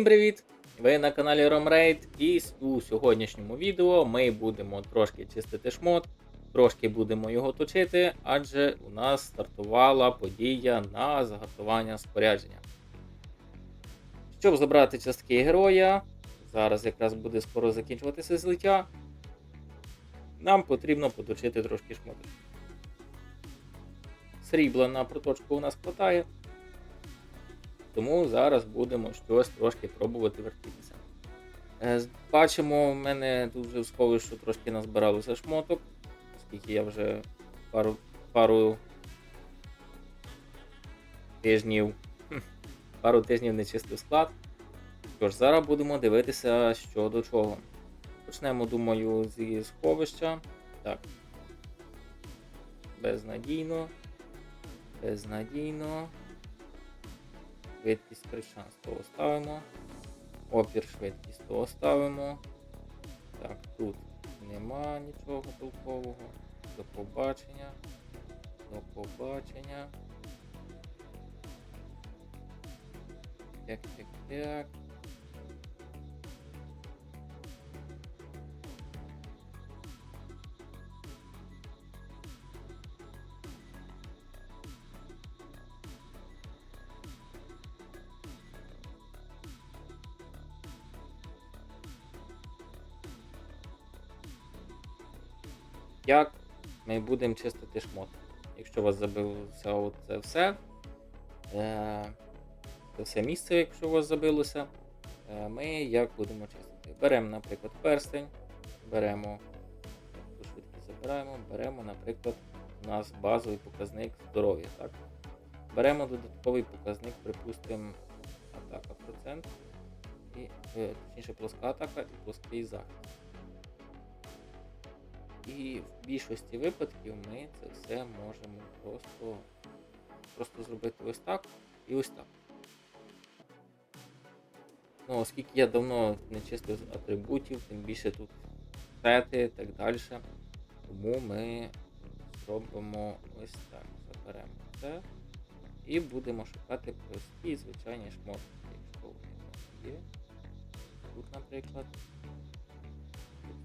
Всім привіт! Ви на каналі RomRaid і у сьогоднішньому відео ми будемо трошки чистити шмот, трошки будемо його точити, адже у нас стартувала подія на заготування спорядження. Щоб забрати частки героя, зараз якраз буде скоро закінчуватися злиття, нам потрібно поточити трошки шмоточки. Срібла на проточку у нас хватає. Тому зараз будемо щось трошки пробувати вертітися. Е, Бачимо, в мене тут вже в сховищу трошки назбиралося шмоток, оскільки я вже пару, пару тижнів пару тижнів не чистив склад. Тож, зараз будемо дивитися, що до чого. Почнемо, думаю, зі сховища. Так. Безнадійно. Безнадійно. Швидкість пришанс ставимо. Опір швидкість того ставимо. Так, тут нема нічого толкового. До побачення. До побачення. Так, так, так. Як ми будемо чистити шмот? Якщо у вас забилося це все, е, це все місце, якщо у вас забилося, е, ми як будемо чистити? Беремо, наприклад, перстень, беремо швидкість забираємо, беремо, наприклад, у нас базовий показник здоров'я. Так? Беремо додатковий показник, припустимо, атака процент, і, е, точніше плоска атака і плоский захист. І в більшості випадків ми це все можемо просто, просто зробити ось так і ось так. Ну, оскільки я давно не чистив з атрибутів, тим більше тут сети і так далі. Тому ми зробимо ось так. Заберемо це. І будемо шукати прості звичайні шмотки, якщо вони є. Тут, наприклад,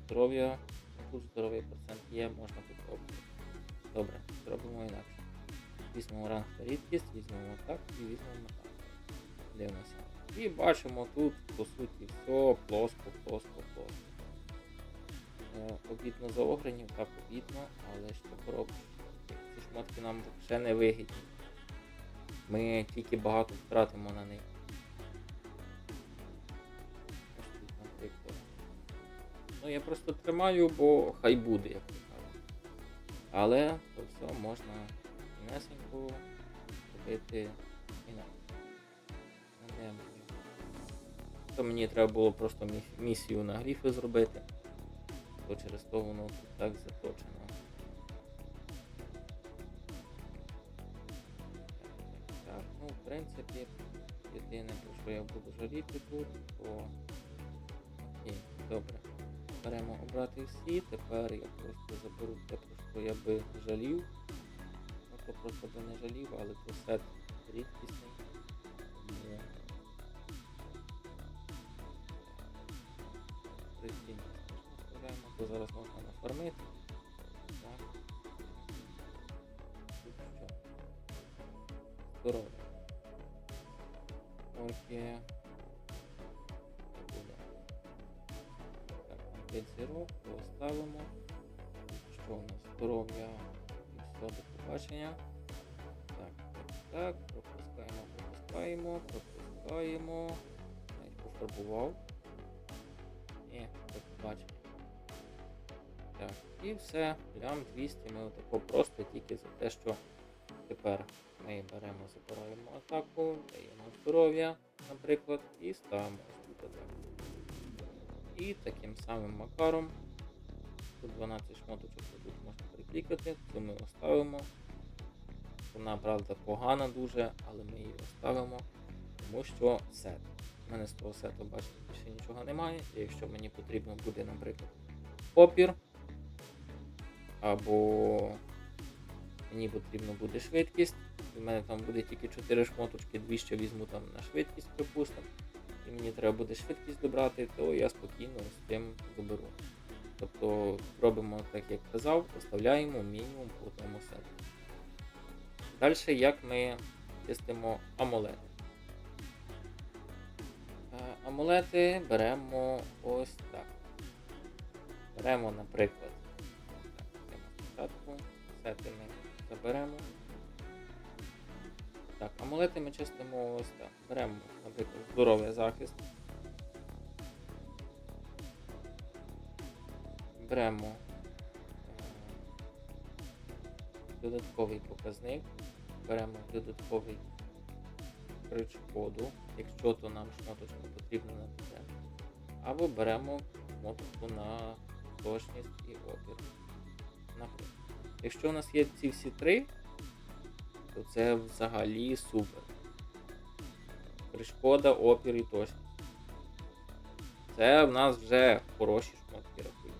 здоров'я. Тут здоровий процент є, можна попробувати. Добре, зробимо інакше. Візьмемо ранг та рідкість, візьмемо так і візьмемо так. Дивимося. І бачимо тут, по суті, все плоско, плоско, плоско. Е, обідно за огренів, так обідно, але що поробиш? Ці шмотки нам ще не вигідні. Ми тільки багато втратимо на них. Ну, я просто тримаю, бо хай буде, як то кажуть. Але то все можна інесенько робити інакше. Ну? То мені треба було просто місію на гліфи зробити, то через то воно тут так заточено. Так, ну, в принципі, єдине, що я буду жаліти тут, то окей, добре. Беремо обрати всі, тепер я просто заберу те, про що я би жалів. Ну, то просто би не жалів, але то сет рідкісний. Тому прицільність вставляємо, то зараз можна нафармити. Так. Здорово. Окей. 5 зірок, ставимо, Що у нас? Здоров'я і все, до побачення. Так, так, так, пропускаємо, пропускаємо, пропускаємо. Навіть пофарбував. І до побачення. Так, і все, лям 200 ми отако просто тільки за те, що тепер ми беремо, забираємо атаку, даємо здоров'я, наприклад, і ставимо. тут так. І таким самим макаром. Тут 12 шмоточок тут можна приклікати, то ми оставимо. Вона, правда, погана дуже, але ми її оставимо, тому що сет. У мене з того сету, бачите, більше нічого немає. І якщо мені потрібно буде, наприклад, опір, або мені потрібно буде швидкість, у мене там буде тільки 4 шмоточки, 2 ще візьму там на швидкість, припустимо. І мені треба буде швидкість добрати, то я спокійно з цим доберу. Тобто робимо так, як казав, поставляємо мінімум по одному сету. Далі, як ми чистимо амулети. Е, Амулети беремо ось так. Беремо, наприклад, спочатку, сети ми заберемо. Так, амулети ми чистимо ось так. Беремо, наприклад, здоров'я захист. Беремо е, додатковий показник, беремо додатковий крич коду, якщо то нам шмоточка потрібна на це. Або беремо шмоточку на точність і опір. Наприклад. Якщо у нас є ці всі три, то це взагалі супер. Перешкода, опір і точність. Це в нас вже хороші шмотки рахують.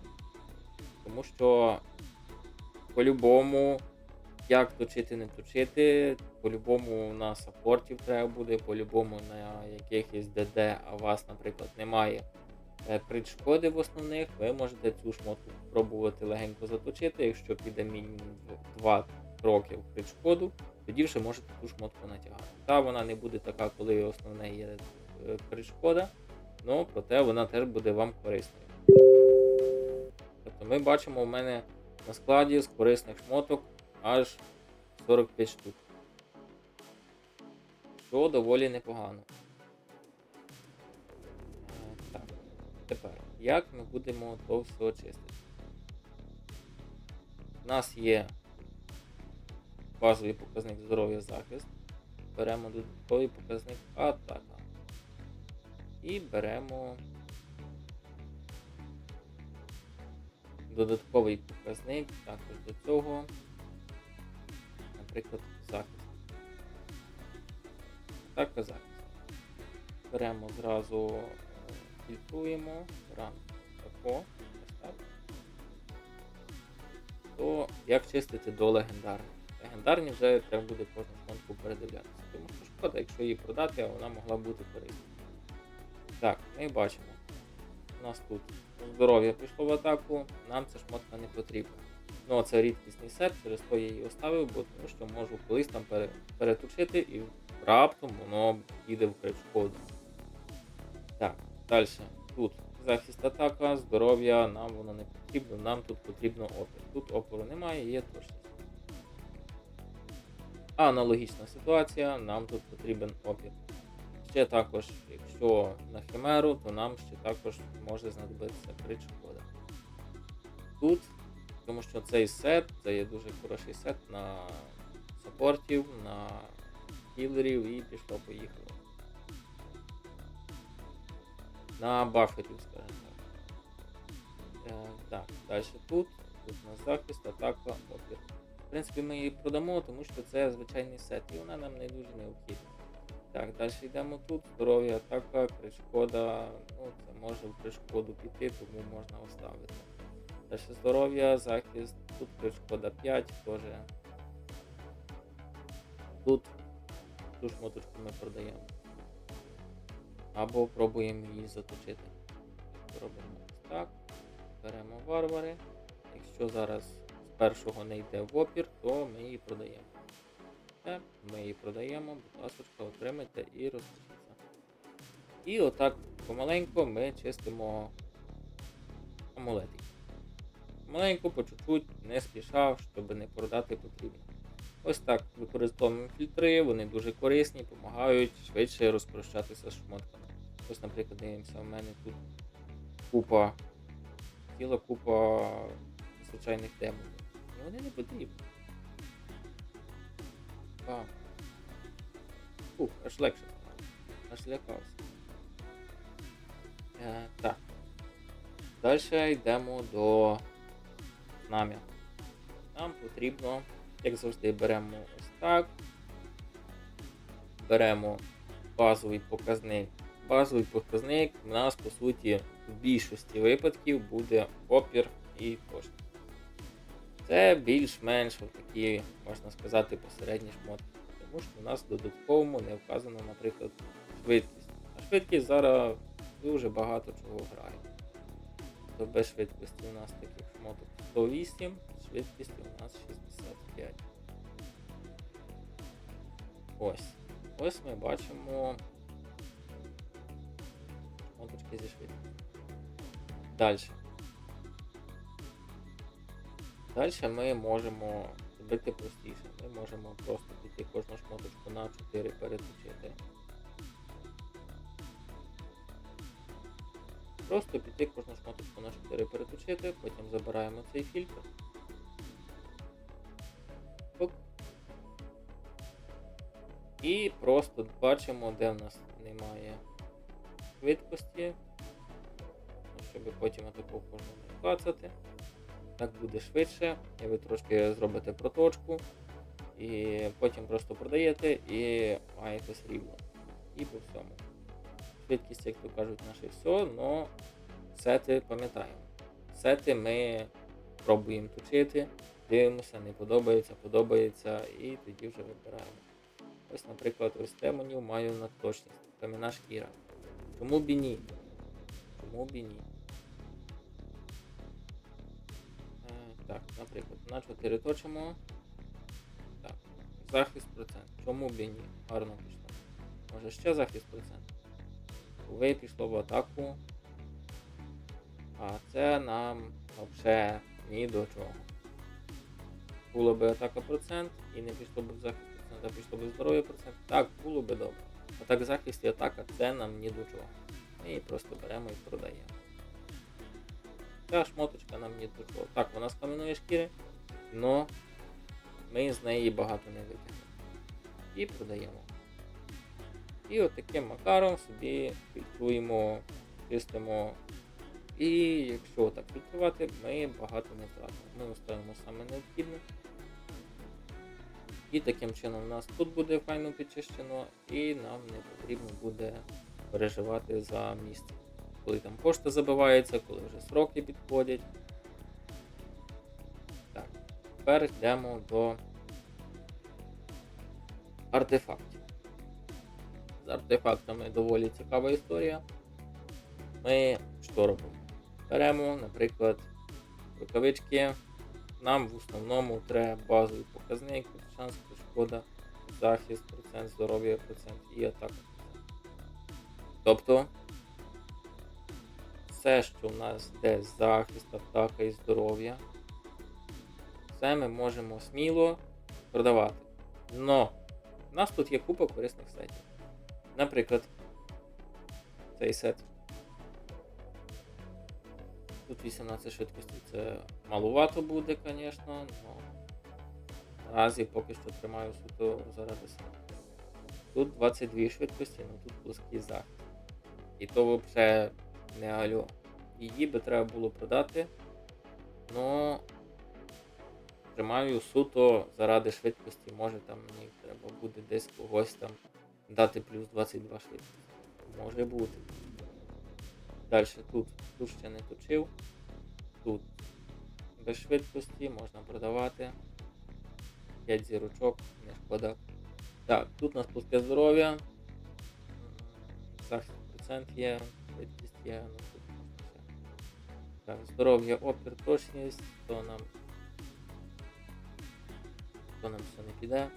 Тому що по-любому, як точити, не точити, по-любому на саппортів треба буде, по-любому на якихось ДД, а вас, наприклад, немає е, предшкоди в основних, ви можете цю шмотку спробувати легенько заточити, якщо піде мінімум 2 роки в предшкоду, тоді вже можете ту шмотку натягати. Та вона не буде така, коли основне є е, предшкода, але проте вона теж буде вам корисною. Тобто ми бачимо у мене на складі з корисних шмоток аж 45 штук. Що доволі непогано. Е, Так, тепер, як ми будемо то все чистити? У нас є базовий показник здоров'я захист. Беремо додатковий показник атака. І беремо додатковий показник також до цього, наприклад, захист. Атака захист. Беремо зразу, е, фільтруємо, ран тако. То як чистити до легендарних? Легендарні вже треба буде кожну шмотку передивлятися. Тому що шкода, якщо її продати, вона могла бути корисна. Так, ми бачимо. У нас тут здоров'я пішло в атаку, нам ця шмотка не потрібна. Ну, це рідкісний сет, через то я її оставив, бо тому що можу колись там пере, переточити і раптом воно піде в кричкоду. Так, далі. Тут захист атака, здоров'я, нам воно не потрібно, нам тут потрібно опір. Тут опору немає, є точність. Аналогічна ситуація, нам тут потрібен опір. Ще також, якщо на химеру, то нам ще також може знадобитися крич кода. Тут, тому що цей сет, це є дуже хороший сет на саппортів, на хілерів і пішло поїхало. На баферів, скажімо так. Е, так, далі тут, тут у нас захист, атака, опір. Принципі, ми її продамо, тому що це звичайний сет, і вона нам не дуже необхідна. Так, далі йдемо тут. Здоров'я атака, кришкода. Ну, це може в кришкоду піти, тому можна оставити. Далі здоров'я, захист, тут кришкода 5 теж. Тут ту шмоточку ми продаємо. Або пробуємо її заточити. Робимо так. Беремо варвари. Якщо зараз першого не йде в опір, то ми її продаємо. Ми її продаємо, будь ласка, отримайте і розпишіться. І отак помаленьку ми чистимо амулети. Маленько, по чуть-чуть, не спішав, щоб не продати потрібно. Ось так використовуємо фільтри, вони дуже корисні, допомагають швидше розпрощатися з шмотками. Ось, наприклад, дивимося, у мене тут купа, ціла купа звичайних демонів. Вони не потрібні. А. Ух, аж легше. Аж лякався. Е, так. Далі йдемо до намір. Нам потрібно, як завжди, беремо ось так. Беремо базовий показник. Базовий показник у нас, по суті, в більшості випадків буде опір і точність. Це більш-менш такі, можна сказати, посередні шмотки. Тому що у нас додатковому не вказано, наприклад, швидкість. А швидкість зараз дуже багато чого грає. То без швидкості у нас таких шмоток 108, швидкість у нас 65. Ось. Ось ми бачимо шмоточки зі швидкістю. Далі. Далі ми можемо зробити простіше. Ми можемо просто піти кожну шмоточку на 4 переточити. Просто піти кожну шмоточку на 4 переточити, потім забираємо цей фільтр. І просто бачимо, де в нас немає швидкості, щоб потім таку кожну не клацати. Так буде швидше, і ви трошки зробите проточку, і потім просто продаєте і маєте срібло. І по всьому. Швидкість, як то кажуть, наше все, але сети пам'ятаємо. Сети ми пробуємо точити, дивимося, не подобається, подобається, і тоді вже вибираємо. Ось, наприклад, ось темонів маю на точність. Кам'яна шкіра. Чому б і ні? Чому б і ні? Так, наприклад, на 4 точимо. Так. Захист процент. Чому б і ні? Гарно пішло. Може ще захист процент. Ви пішло в атаку. А це нам взагалі ні до чого. Було би атака процент і не пішло б в захист процент, а пішло б здоров'я процент. Так, було би добре. А так захист і атака це нам ні до чого. Ми просто беремо і продаємо. Ця шмоточка нам ні до. Так, вона з кам'яної шкіри, але ми з неї багато не витягнемо. І продаємо. І от таким макаром собі фільтруємо, чистимо. І якщо так фільтрувати, ми багато не втратимо. Ми оставимо саме необхідне. І таким чином у нас тут буде файно підчищено, і нам не потрібно буде переживати за місце. Коли там пошта забивається, коли вже сроки підходять. Так, тепер йдемо до артефактів. З артефактами доволі цікава історія. Ми що робимо? Беремо, наприклад, рукавички. Нам в основному треба базовий показник, шанс шкода, захист, процент здоров'я, процент і атака. Тобто все, що в нас йде захист, атака і здоров'я, все ми можемо сміло продавати. Но у нас тут є купа корисних сетів. Наприклад, цей сет. Тут 18 швидкості це малувато буде, звісно, але наразі поки що тримаю суто заради себе. Тут 22 швидкості, але тут плоский захист. І то взагалі не альо. Її би треба було продати. Но тримаю суто заради швидкості, може там мені треба буде десь когось там дати плюс 22 швидкості. Може бути. Далі тут, тут ще не точив. Тут без швидкості можна продавати. 5 зірочок, не шкода. Так, тут у нас плоске здоров'я. М, Захист процент є, швидкість є, все. Так, здоров'я, опір, точність, то нам то нам все не піде.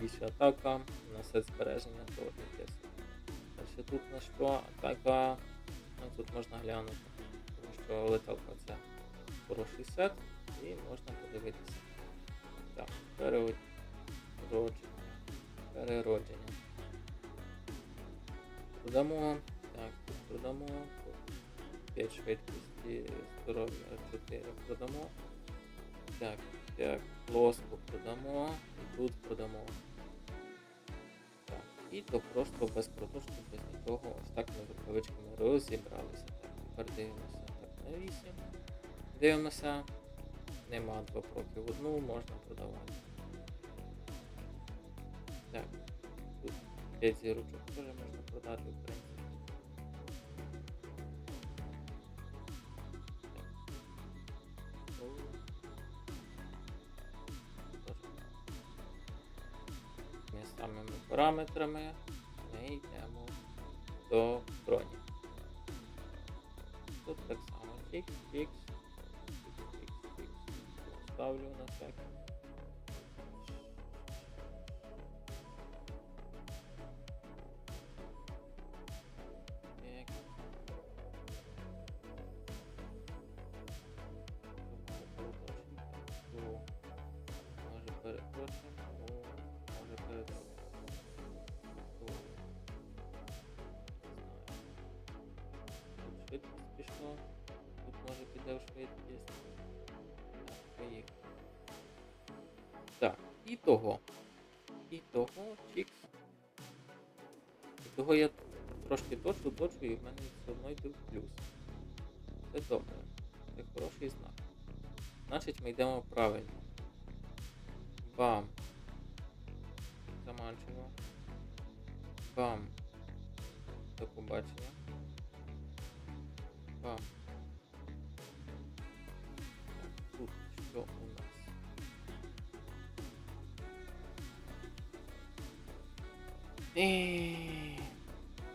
Більше атака, на сет збереження, то таке. Далі тут на що? Атака. Ну, тут можна глянути, тому що леталка це хороший сет і можна подивитися. Так, переродження. Переродження. Продамо. Так, тут продамо. 5 швидкості, здоров'я 4 продамо. Так, так, плоско продамо. І тут продамо. Так, і то просто без проточки, без нічого. Ось так ми з рукавичками розібралися. Так, тепер дивимося. Так, на 8. Дивимося. Нема 2 проки в одну, можна продавати. Так, тут 5 зірочок теж можна продати, в принципі. Параметрами ми йдемо до броні. Тут так само фікс, фікс, фікс, фікс, фікс. Ставлю на всякий. Може піде швидкість. Так. Так, і того. І того, чікс. І того я трошки точу, точу, і в мене все одно йде в плюс. Це добре. Це хороший знак. Значить, ми йдемо правильно. Бам. Заманчиво. Бам. До побачення. Бам.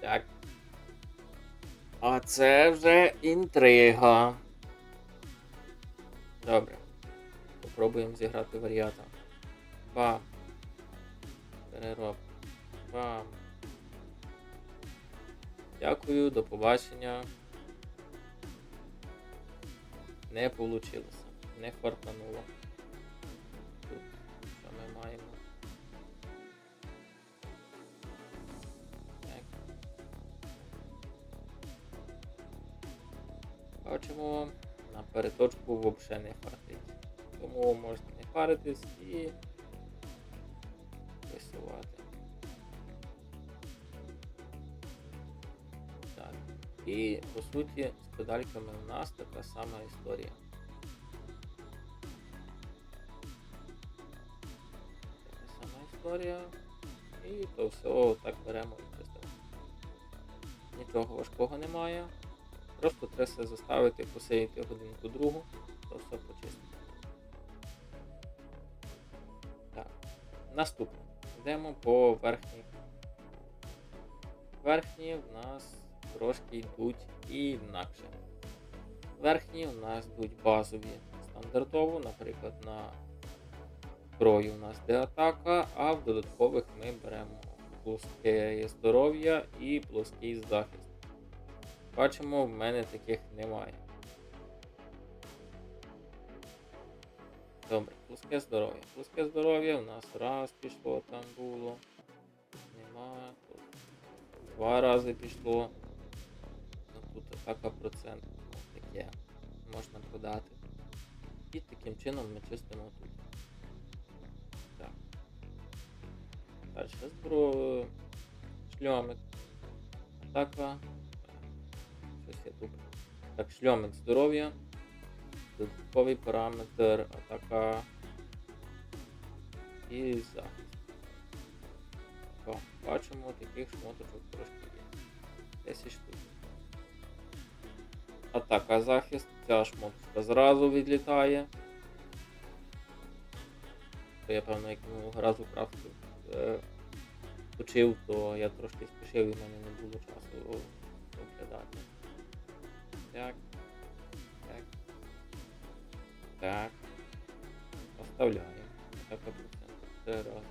Так. А це вже інтрига. Добре. Попробуємо зіграти варіата. Бам. Перероб. Бам. Дякую, до побачення. Не вийшло. Не фартануло. Тут що ми маємо? Бачимо, на переточку взагалі не фартить. Тому можете не паритись і висувати. Так. І по суті з педальками у нас така сама історія. Така сама історія. І то все так беремо і чистимо. Нічого важкого немає. Просто треба заставити, посеяти годинку другу, то все почистити. Так, наступне. Йдемо по верхній. Верхні в нас трошки йдуть інакше. Верхні в нас йдуть базові стандартово, наприклад, на зброю у нас де атака, а в додаткових ми беремо плоске здоров'я і плоский захист. Бачимо, в мене таких немає. Добре, плоске здоров'я. Плоске здоров'я у нас раз пішло, там було. Нема. Тут два рази пішло. Ну тут атака процент. Таке. Можна подати. І таким чином ми чистимо тут. Так. Далі зброю. Шльомик. Атака. Щось я тут. Так, шльомик здоров'я. Додатковий параметр атака і захист. О, бачимо, таких шмоточок трошки є. 10 штук. Атака захист, ця шмоточка зразу відлітає. То я певно, як разу крафтив е, то я трошки спішив і в мене не було часу. Так. Так. Так. Оставляємо. Так, процент. Це раз.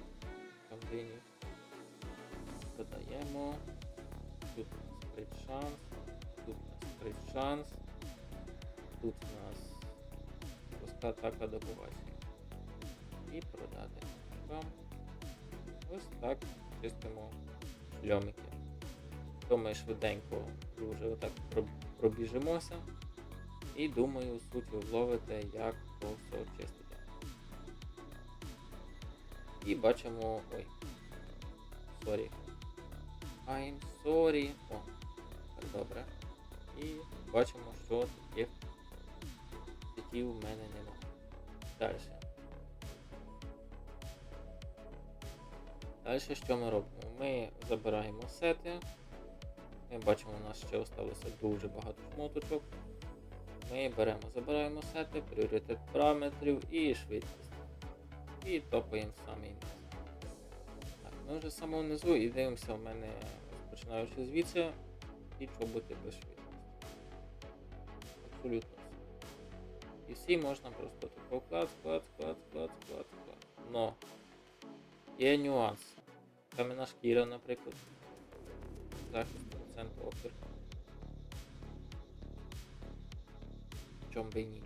Додаємо. Тут у нас крит шанс. Тут у нас крит шанс. Тут у нас проста атака до побачення. І продати. Бам. Ось так чистимо шльомики. То ми швиденько дуже отак проб- пробіжимося. І думаю, суть ви вловите, як то все чистити. І бачимо. Ой. Sorry. I'm sorry. О, так добре. І бачимо, що таких світів в мене немає. Далі. Далі що ми робимо? Ми забираємо сети. Ми бачимо, у нас ще залишилося дуже багато шмоточок. Ми беремо, забираємо сети, пріоритет параметрів і швидкість. І топаємо в самий низ. Так, ми вже з самого низу і дивимося, у мене починаючи звідси, і чоботи без швидкості. Абсолютно. І всі можна просто тако клац, клац, клац, клац, клац, клац. Но є нюанси. Кам'яна шкіра, наприклад. Захист опір. Чом би ні.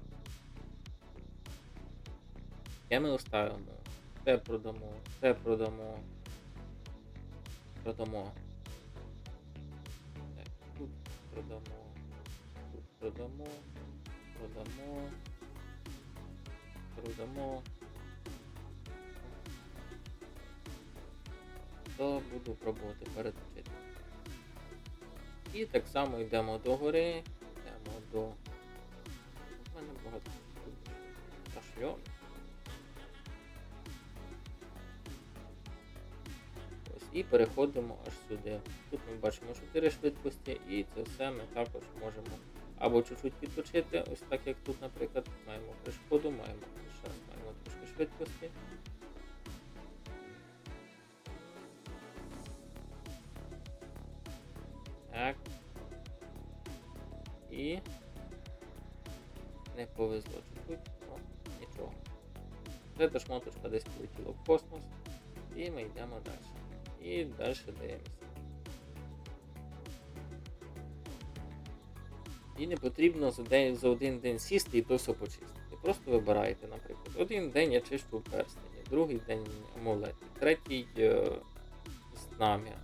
Ми оставимо? Це продамо, це продамо. Продамо. Так, тут продамо. Тут продамо. Продамо. Продамо. То буду пробувати переточити. І так само йдемо до гори, йдемо до. У мене багато та. Ось, і переходимо аж сюди. Тут ми бачимо 4 швидкості, і це все ми також можемо або чуть-чуть підточити, ось так як тут, наприклад, маємо перешкоду, маємо ще раз маємо трошки швидкості. Не повезло чуть-чуть, ну нічого. Це шмоточка десь полетіла в космос. І ми йдемо далі. І далі дивимося. І не потрібно за, день, за один день сісти і то почистити. Просто вибираєте, наприклад, один день я чищу перстені, другий день амулет, третій е, знам'я.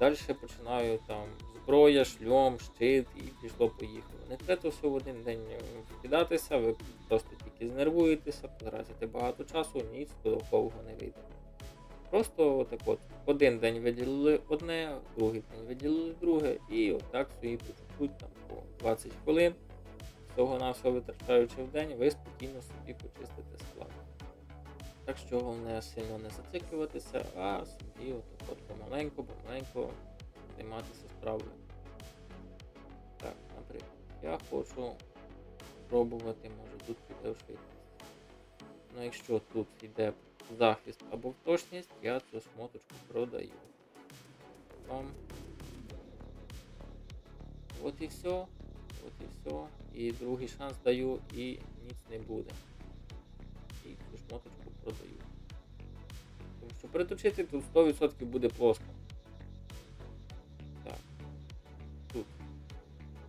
Далі починаю там зброя, шльом, щит і пішло-поїхало. Не треба все в один день вкидатися, ви просто тільки знервуєтеся, потратите багато часу, ніч додаткового не вийде. Просто отак от, один день виділили одне, другий день виділили друге, і отак собі по чуть-чуть там по 20 хвилин, всього на все витрачаючи в день, ви спокійно собі почистите склад. Так що головне сильно не зациклюватися, а собі от помаленьку, помаленьку займатися справою. Так, наприклад, я хочу пробувати, може тут піде в швидкість. Ну якщо тут йде захист або точність, я цю шмоточку продаю. Вам. От і все. От і все. І другий шанс даю і ніц не буде. І цю шмоточку продаю. Тому що переточити тут 100% буде плоско.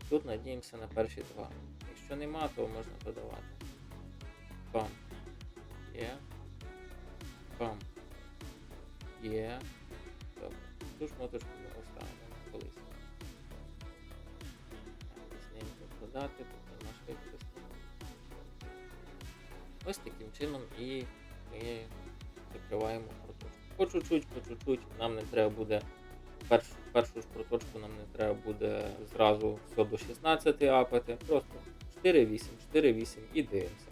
Тут надіємося на перші два. Якщо нема, то можна додавати. Бам. Є. Бам. Є. Добре. Ту шмоточку ми оставимо колись. Пісненько продати, тут нема швидкості. Ось таким чином і ми закриваємо проточку. По чуть-чуть, по чуть-чуть. Нам не треба буде першу, першу ж проточку нам не треба буде зразу все до 16 апати. Просто 4-8, 4-8 і дивимося.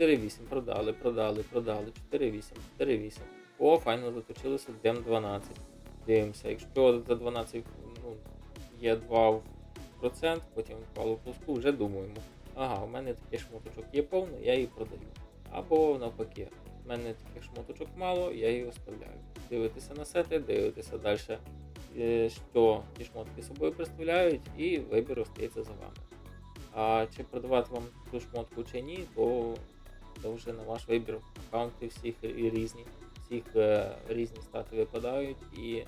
4-8 продали, продали, продали, 4-8, 4-8. О, файно заточилося, йдемо 12. Дивимося. Якщо за 12 ну, є 2%, потім впало в вже думаємо. Ага, у мене таких шмоточок є повно, я її продаю. Або навпаки, в мене таких шмоточок мало, я її оставляю. Дивитися на сети, дивитися далі, що ті шмотки собою представляють, і вибір остається за вами. А чи продавати вам цю шмотку чи ні, то це вже на ваш вибір. Аккаунти всіх різні, всіх е, різні стати випадають, і,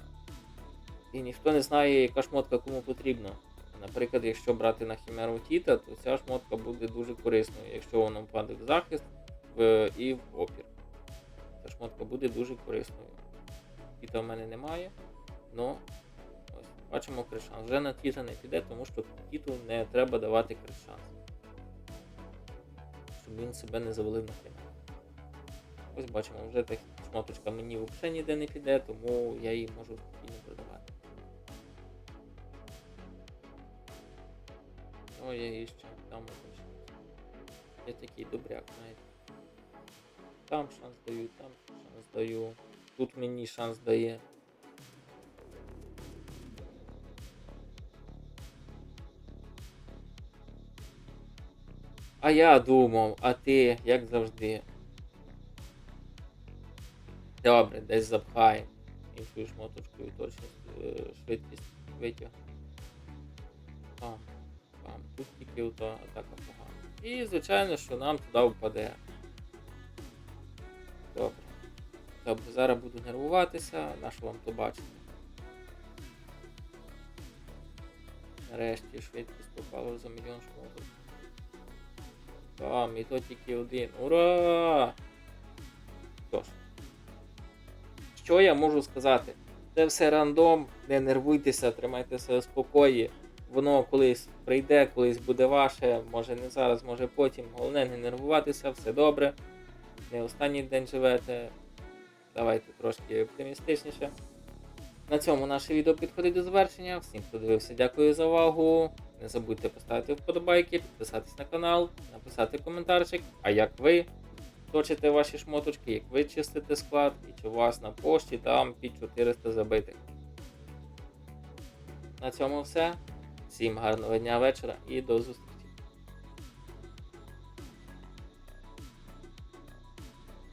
і ніхто не знає, яка шмотка кому потрібна. Наприклад, якщо брати на Хімеру Тіта, то ця шмотка буде дуже корисною, якщо вона впаде в захист в, і в опір. Ця шмотка буде дуже корисною. Тіта в мене немає, але ось, бачимо кришанс. Вже на Тіта не піде, тому що Тіту не треба давати кришанс. Щоб він себе не завалив на Хімеру. Ось бачимо, вже та шмоточка мені взагалі ніде не піде, тому я її можу спокійно продавати. Ой, я її ще там лишився. Я такий добряк, знаєте. Там шанс даю, там шанс даю. Тут мені шанс дає. А я думав, а ти, як завжди. Добре, десь запхай іншою шмоточкою точно е, швидкість витяг. Пам, пам. Тут тільки ото атака погана. І, звичайно, що нам туди впаде. Добре. Добре, зараз буду нервуватися, на що вам то бачити. Нарешті швидкість попала за мільйон шмоток. Там, і то тільки один. Ура! Що ж. Що я можу сказати? Це все рандом, не нервуйтеся, тримайтеся в спокої. Воно колись прийде, колись буде ваше, може не зараз, може потім. Головне не нервуватися, все добре. Не останній день живете. Давайте трошки оптимістичніше. На цьому наше відео підходить до завершення. Всім, хто дивився, дякую за увагу. Не забудьте поставити вподобайки, підписатись на канал, написати коментарчик. А як ви точите ваші шмоточки, як ви чистите склад, і чи у вас на пошті там під 400 забитих. На цьому все. Всім гарного дня вечора і до зустрічі.